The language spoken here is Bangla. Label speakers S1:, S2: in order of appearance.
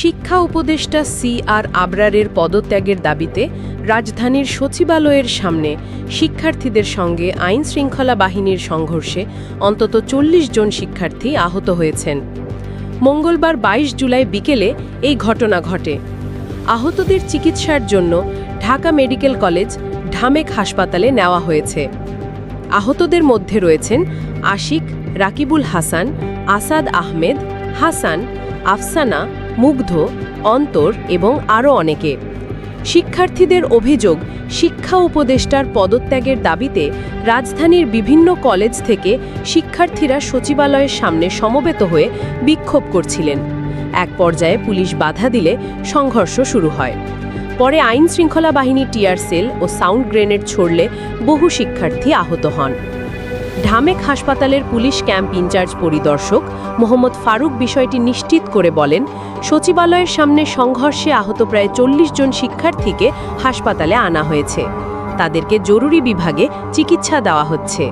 S1: শিক্ষা উপদেষ্টা সি আর আবরারের পদত্যাগের দাবিতে রাজধানীর সচিবালয়ের সামনে শিক্ষার্থীদের সঙ্গে আইন শৃঙ্খলা বাহিনীর সংঘর্ষে অন্তত চল্লিশ জন শিক্ষার্থী আহত হয়েছেন। মঙ্গলবার ২২ জুলাই বিকেলে এই ঘটনা ঘটে। আহতদের চিকিৎসার জন্য ঢাকা মেডিকেল কলেজ ঢামেক হাসপাতালে নেওয়া হয়েছে। আহতদের মধ্যে রয়েছেন আশিক, রাকিবুল হাসান, আসাদ আহমেদ, হাসান, আফসানা মুগ্ধ, অন্তর এবং আরও অনেকে। শিক্ষার্থীদের অভিযোগ, শিক্ষা উপদেষ্টার পদত্যাগের দাবিতে রাজধানীর বিভিন্ন কলেজ থেকে শিক্ষার্থীরা সচিবালয়ের সামনে সমবেত হয়ে বিক্ষোভ করছিলেন। এক পর্যায়ে পুলিশ বাধা দিলে সংঘর্ষ শুরু হয়। পরে আইন শৃঙ্খলা বাহিনী টিয়ার সেল ও সাউন্ড গ্রেনেড ছড়লে বহু শিক্ষার্থী আহত হন। ঢামেক হাসপাতালের পুলিশ ক্যাম্প ইনচার্জ পরিদর্শক মোহাম্মদ ফারুক বিষয়টি নিশ্চিত করে বলেন, সচিবালয়ের সামনে সংঘর্ষে আহত প্রায় চল্লিশ জন শিক্ষার্থীকে হাসপাতালে আনা হয়েছে। তাদেরকে জরুরি বিভাগে চিকিৎসা দেওয়া হচ্ছে।